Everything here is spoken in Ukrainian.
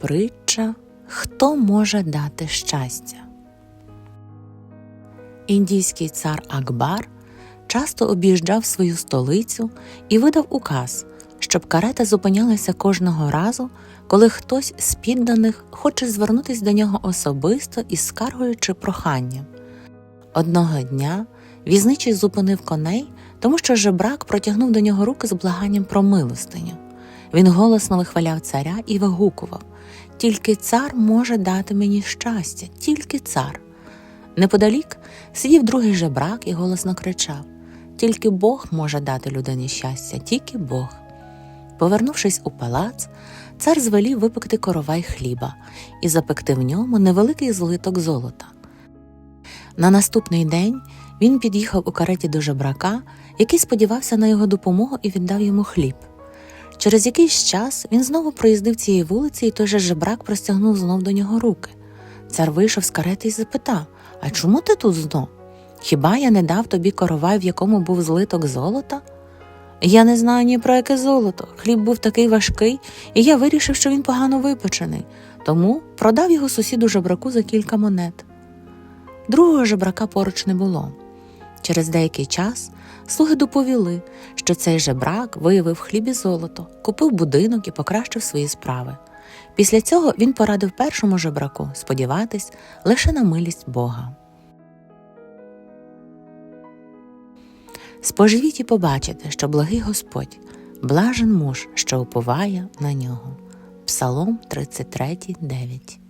Притча Хто може дати щастя? Індійський цар Акбар часто об'їжджав свою столицю і видав указ, щоб карета зупинялася кожного разу, коли хтось з підданих хоче звернутися до нього особисто із скаргою чи проханням. Одного дня візничий зупинив коней, тому що жебрак протягнув до нього руки з благанням про милостиню. Він голосно вихваляв царя і вигукував Тільки цар може дати мені щастя, тільки цар. Неподалік сидів другий жебрак і голосно кричав Тільки Бог може дати людині щастя, тільки Бог. Повернувшись у палац, цар звелів випекти коровай хліба і запекти в ньому невеликий злиток золота. На наступний день він під'їхав у кареті до жебрака, який сподівався на його допомогу і віддав йому хліб. Через якийсь час він знову проїздив цієї вулиці, і той же жебрак простягнув знов до нього руки. Цар вийшов з карети і запитав А чому ти тут знов? Хіба я не дав тобі коровай, в якому був злиток золота? Я не знаю ні про яке золото. Хліб був такий важкий, і я вирішив, що він погано випечений, тому продав його сусіду жебраку за кілька монет. Другого жебрака поруч не було. Через деякий час слуги доповіли, що цей жебрак виявив хліб і золото, купив будинок і покращив свої справи. Після цього він порадив першому жебраку сподіватись лише на милість Бога. Споживіть і побачите, що благий Господь, блажен муж, що уповає на нього. Псалом 33, 9